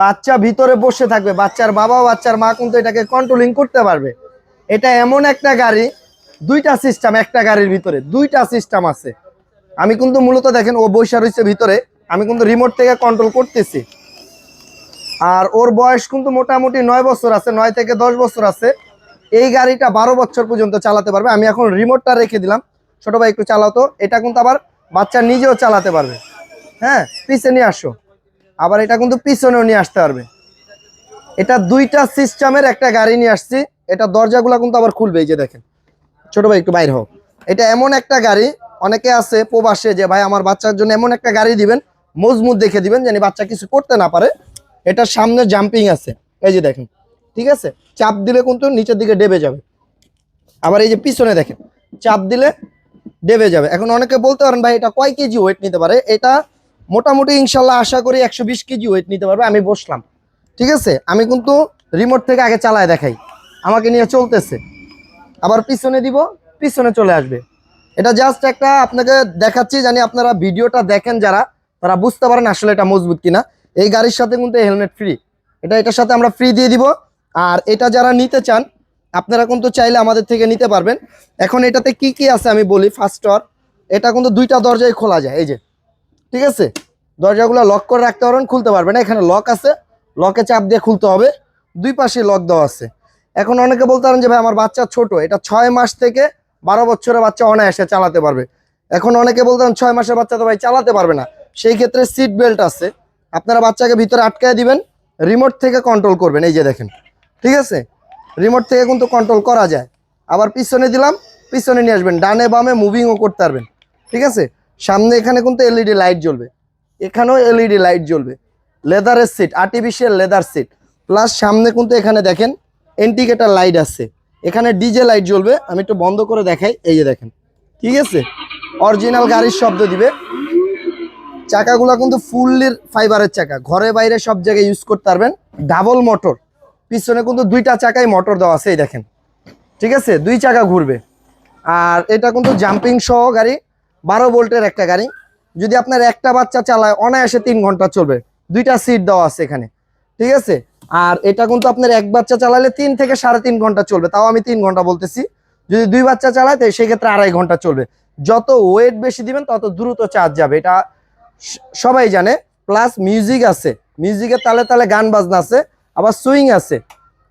বাচ্চা ভিতরে বসে থাকবে, বাচ্চার বাবা বাচ্চার মা কিন্তু এটাকে কন্ট্রোলিং করতে পারবে। এটা এমন একটা গাড়ি, দুইটা সিস্টেম একটা গাড়ির ভিতরে, দুইটা সিস্টেম আছে। আমি কিন্তু মূলত দেখেন, ও বৈশা রয়েছে ভিতরে, আমি কিন্তু রিমোট থেকে কন্ট্রোল করতেছি। আর ওর বয়স কিন্তু মোটামুটি নয় বছর আছে, নয় থেকে দশ বছর আছে। এই গাড়িটা বারো বছর পর্যন্ত চালাতে পারবে। আমি এখন রিমোটটা রেখে দিলাম। ছোটো ভাই একটু চালাতো এটা কিন্তু আবার বাচ্চা নিজেও চালাতে পারবে। হ্যাঁ পিছিয়ে নিয়ে আসো। আবার এটা কিন্তু পিছনেও নিয়ে আসতে পারবে। এটা দুইটা সিস্টেমের একটা গাড়ি নিয়ে আসছি। এটা দরজাগুলো কিন্তু আবার খুলবে, এই যে দেখেন। ছোট ভাই, একটু বাইর হোক এটা এমন একটা গাড়ি, অনেকে আছে প্রবাসে যে, ভাই, আমার বাচ্চার জন্য এমন একটা গাড়ি দিবেন, মজবুত দেখে দিবেন জানি বাচ্চা কিছু করতে না পারে। এটার সামনে জাম্পিং আছে। এই যে দেখেন, ঠিক আছে? চাপ দিলে কিন্তু নিচের দিকে ডেবে যাবে। আবার এই যে পিছনে দেখেন, চাপ দিলে ডেবে যাবে। এখন অনেকে বলতে পারেন, ভাই, এটা কয় কেজি ওয়েট নিতে পারে? এটা মোটামুটি ইনশাল্লাহ আশা করি একশো বিশ কেজি ওয়েট নিতে পারবে, আমি বসলাম। ঠিক আছে? আমি কিন্তু রিমোট থেকে আগে চালায় দেখাই। আমাকে নিয়ে চলতেছে। আবার পিছনে দিব, পিছনে চলে আসবে। এটা জাস্ট একটা আপনাকে দেখাচ্ছি, জানি আপনারা ভিডিওটা দেখেন যারা, তারা বুঝতে পারেন আসলে এটা মজবুত কিনা। এই গাড়ির সাথে কিন্তু হেলমেট ফ্রি এটা এটার সাথে আমরা ফ্রি দিয়ে দিব। আর এটা যারা নিতে চান, আপনারা কিন্তু চাইলে আমাদের থেকে নিতে পারবেন। এখন এটাতে কি কি আছে আমি বলি ফার্স্ট এটা কিন্তু দুইটা দরজায় খোলা যায়, এই যে। ঠিক আছে? দরজাগুলো লক করে রাখতে পারবেন, খুলতে পারবেন। এখানে লক আছে লকে চাপ দিয়ে খুলতে হবে। দুই পাশে লক দেওয়া আছে। এখন অনেকে বলতে পারেন যে, ভাই, আমার বাচ্চা ছোট, এটা ছয় মাস থেকে বারো বছরের বাচ্চা অনায়াসে চালাতে পারবে। এখন অনেকে বলতে পারেন, ছয় মাসের বাচ্চা তো ভাই চালাতে পারবে না। সেই ক্ষেত্রে সিট বেল্ট আছে। আপনারা বাচ্চাকে ভিতরে আটকায় দিবেন রিমোট থেকে কন্ট্রোল করবেন। এই যে দেখেন, ঠিক আছে? রিমোট থেকে কিন্তু কন্ট্রোল করা যায়। আবার পিছনে দিলাম, পিছনে নিয়ে আসবেন। ডানে বামে মুভিংও করতে পারবেন, ঠিক আছে? সামনে এখানে কিন্তু এলইডি লাইট জ্বলবে। এখানেও এলইডি লাইট জ্বলবে। লেদারের seat artificial leather seat plus সামনে কিন্তু এখানে দেখেন ইন্ডিকেটার লাইট আছে। এখানে ডিজে লাইট জ্বলবে। আমি একটু বন্ধ করে দেখাই, এই যে দেখেন। ঠিক আছে? অরিজিনাল গাড়ির শব্দ দিবে। চাকাগুলো কিন্তু ফুললি ফাইবারের চাকা। ঘরে বাইরে সব জায়গায় ইউজ করতে পারবেন। ডাবল মোটর পিছনে কিন্তু দুইটা চাকায় মোটর দেওয়া আছে, এই দেখেন। ঠিক আছে? দুই চাকা ঘুরবে। আর এটা কিন্তু জাম্পিং সহ গাড়ি। বারো ভোল্টের একটা গাড়ি। যদি আপনার একটা বাচ্চা চালায়, অনায়াসে তিন ঘণ্টা চলবে। দুইটা সিট দেওয়া আছে এখানে। ঠিক আছে? আর এটা কিন্তু আপনার এক বাচ্চা চালালে তিন থেকে সাড়ে তিন ঘণ্টা চলবে। তাও আমি তিন ঘণ্টা বলতেছি। যদি দুই বাচ্চা চালায় তো সেক্ষেত্রে আড়াই ঘণ্টা চলবে। যত ওয়েট বেশি দিবেন, তত দ্রুত চার্জ যাবে। এটা সবাই জানে। প্লাস মিউজিক আছে। মিউজিকের তালে তালে গান বাজনা আছে। আবার সুইং আছে।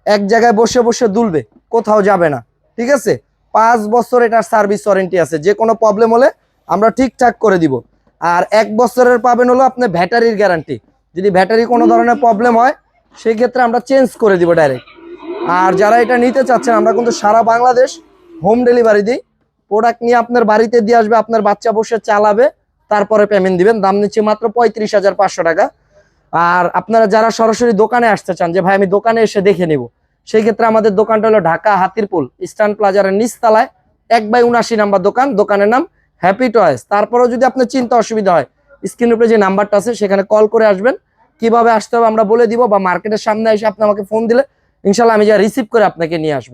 এক জায়গায় বসে বসে দুলবে। কোথাও যাবে না। ঠিক আছে? পাঁচ বছর এটার সার্ভিস ওয়ারেন্টি আছে। যে কোনো প্রবলেম হলে আমরা ঠিকঠাক করে দিব। আর এক বছরের পাবেন হলো আপনার ব্যাটারির গ্যারান্টি যদি ব্যাটারি কোনো ধরনের প্রবলেম হয় সেই ক্ষেত্রে আমরা চেঞ্জ করে দিব ডাইরেক্ট আর যারা এটা নিতে চাচ্ছেন, আমরা কিন্তু সারা বাংলাদেশ হোম ডেলিভারি দিই। প্রোডাক্ট নিয়ে আপনার বাড়িতে দিয়ে আসবে, আপনার বাচ্চা বসে চালাবে, তারপরে পেমেন্ট দিবেন। দাম নিচ্ছে মাত্র পঁয়ত্রিশ হাজার পাঁচশো টাকা। আর আপনারা যারা সরাসরি দোকানে আসতে চান, যে ভাই আমি দোকানে এসে দেখে নিব সেই ক্ষেত্রে আমাদের দোকানটা হলো ঢাকা হাতিরপুল ইস্টার্ন প্লাজারের নিচতলায়, এক বাই উনাশি নাম্বার দোকান। দোকানের নাম হ্যাপি টয়েস তারপরেও যদি আপনার চিন্তা অসুবিধা হয় স্ক্রিনের উপরে যে নাম্বারটা আছে, সেখানে কল করে আসবেন। কীভাবে আসতে হবে আমরা বলে দিব বা মার্কেটের সামনে এসে আপনি আমাকে ফোন দিলে, ইনশাল্লাহ আমি যা রিসিভ করে আপনাকে নিয়ে আসব।